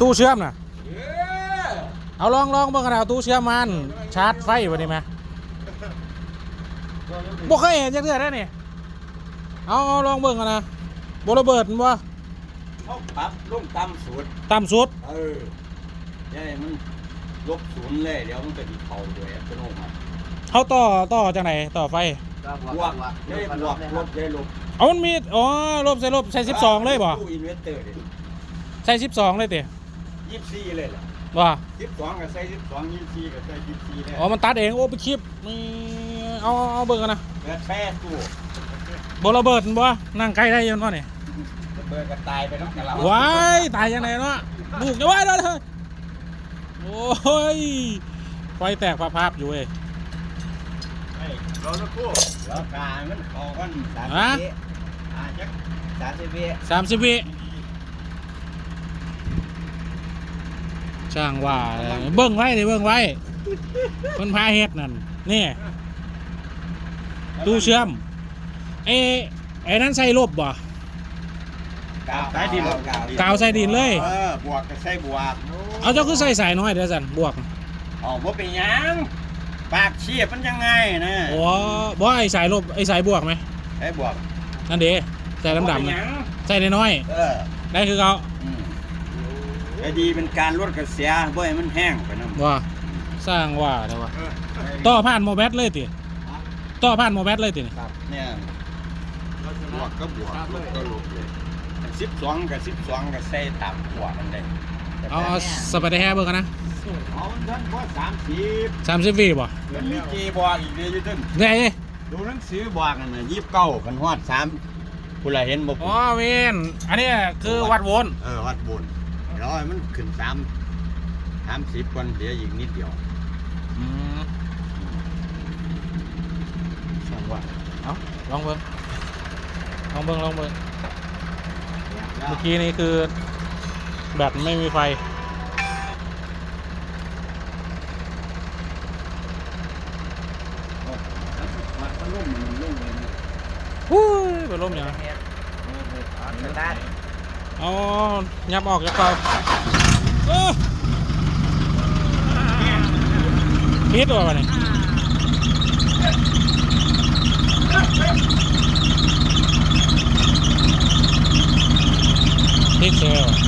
ตู้เชื่อมน่ะเออเอาลองลองเบิ่งกันนะเอาตู้เชื่อมมันชาร์จไฟวันนี้ไหมบ่เคยเห็นจักเทื่อได้นี่เอาเอาลองเบิ่งกันนะบ่ระเบิดมันบ่เขาปรับลงต่ำสุดต่ำสุดเออใช่มันลบศูนย์เลยเดี๋ยวมันก็ดีเขาด้วยอัตโนมัติเขาต่อต่อจากไหนต่อไฟ บวกได้บวกลบได้ลบเอามันมีอ๋อลบใส่ลบใส่12เลยบ่ตู้อินเวสเตอร์ดิ ใส่12เลยติ ยี่สิบสี่เลยล่ะว่าสิบสองก็ใส่สิบสองยี่สิบสี่ก็ใส่ยี่สิบสี่เลยอ๋อมันตัดเองโอ้ไปคลิปมีเอาเอาเอาเบิ่งกันนะเปิดแป้ตู้บ่ระเบิดมันบ่นั่งใกล้ได้อยังบ่นี่เปิดก็ตายไปแล้วกันเราว้ายตายยังไงเนาะบุกจะว่าแล้วเลยโอ้ยไฟแตกภาพๆอยู่เว้ยเฮ้ยรอสักครู่แล้วกามันเขากันสามฮะสิบวิอ่าจักสามสิบวิสามสิบวิ ช่างว่าเลยเบิ้งไว้ดิเบิ้งไว้คนพาเฮ็ดนั่นนี่ตู้เชื่อมไอ้ไอ้นั้นใส่ลบบ่กาวสายดินกาวใส่ดินเลยเออบวกก็ใส่บวกเอาเจ้าคือใส่สายน้อยเดี๋ยวสันบวกอ๋อบ่เป็นหยังปากเชียบมันยังไงนะโอ้บ่ไอ้สายลบไอ้สายบวกไหมไอ้บวกนั่นเด้ใส่ดำบ่ดำเป็นหๆยัน่ะงใส่น้อยเออๆได้คือเขาอืม ก็ดีเป็นการลดกระเสียบ่ให้มันแห้งไปนำว่าสร้างว่าแต่ว่าต่อผ่านโมแบตเลยติต่อผ่านโมแบตเลยตินี่ครับเนี่ยบวกก็บวกลบก็ลบเลย12กับ12ก็ใส่ตามหัวมันได้เอาเอาสไปเดอร์แฮร์เบอร์กันนะเอาท่านบ่30สามสิบวิบ่มันมีเกบอกอีกเด้อยู่ตึ้งได้เอ้ยดูหนังสือบอกกันน่ะ29กันฮอด3ผู้ละเห็นบ่อ๋อเวนอันนี้คือวัดโวลต์เออวัดบน แล้วให้มันขึ้นสามสามสิบคนเหลืออีกนิดเดียวอืมช่างว่าเอาลองเบิ่งลองเบิ่งลองเบิ่งเมื่อกี้นี้คือแบตไม่มีไฟ มันก็ลุ่มมันลุ่มเลยนะฮู้ยไปล้มอย่างสตาร์ท เอายับออกยับเปล่าพีดตัวมาเนี่ยพีดเซล